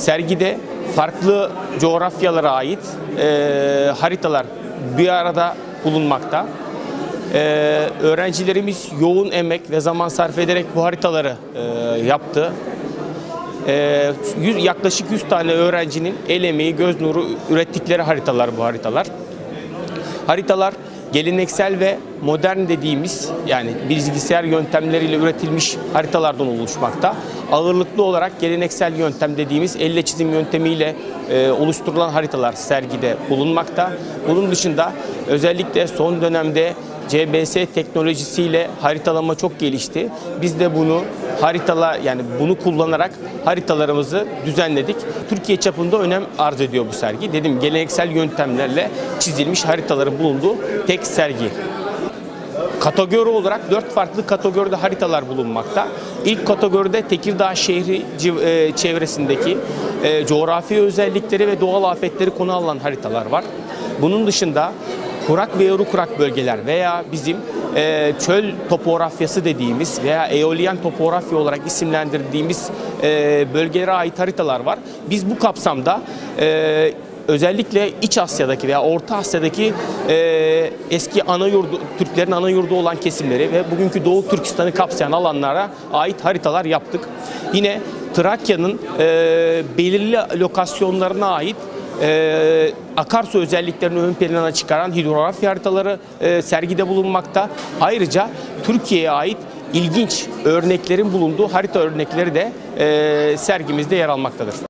sergide farklı coğrafyalara ait e, haritalar bir arada bulunmakta. E, öğrencilerimiz yoğun emek ve zaman sarf ederek bu haritaları e, yaptı. E, yüz- yaklaşık 100 tane öğrencinin el emeği, göz nuru ürettikleri haritalar bu haritalar. Haritalar geleneksel ve modern dediğimiz yani bilgisayar yöntemleriyle üretilmiş haritalardan oluşmakta. Ağırlıklı olarak geleneksel yöntem dediğimiz elle çizim yöntemiyle e, oluşturulan haritalar sergide bulunmakta. Bunun dışında özellikle son dönemde CBS teknolojisiyle haritalama çok gelişti. Biz de bunu haritala yani bunu kullanarak haritalarımızı düzenledik. Türkiye çapında önem arz ediyor bu sergi. Dedim geleneksel yöntemlerle çizilmiş haritaların bulunduğu tek sergi. Kategori olarak dört farklı kategoride haritalar bulunmakta. İlk kategoride Tekirdağ şehri e, çevresindeki e, coğrafi özellikleri ve doğal afetleri konu alan haritalar var. Bunun dışında kurak ve yarı kurak bölgeler veya bizim e, çöl topografyası dediğimiz veya eoliyen topografya olarak isimlendirdiğimiz e, bölgelere ait haritalar var. Biz bu kapsamda e, özellikle İç Asya'daki veya Orta Asya'daki e, eski ana yurdu, Türklerin ana yurdu olan kesimleri ve bugünkü Doğu Türkistan'ı kapsayan alanlara ait haritalar yaptık. Yine Trakya'nın e, belirli lokasyonlarına ait e, akarsu özelliklerini ön plana çıkaran hidrografi haritaları e, sergide bulunmakta. Ayrıca Türkiye'ye ait ilginç örneklerin bulunduğu harita örnekleri de e, sergimizde yer almaktadır.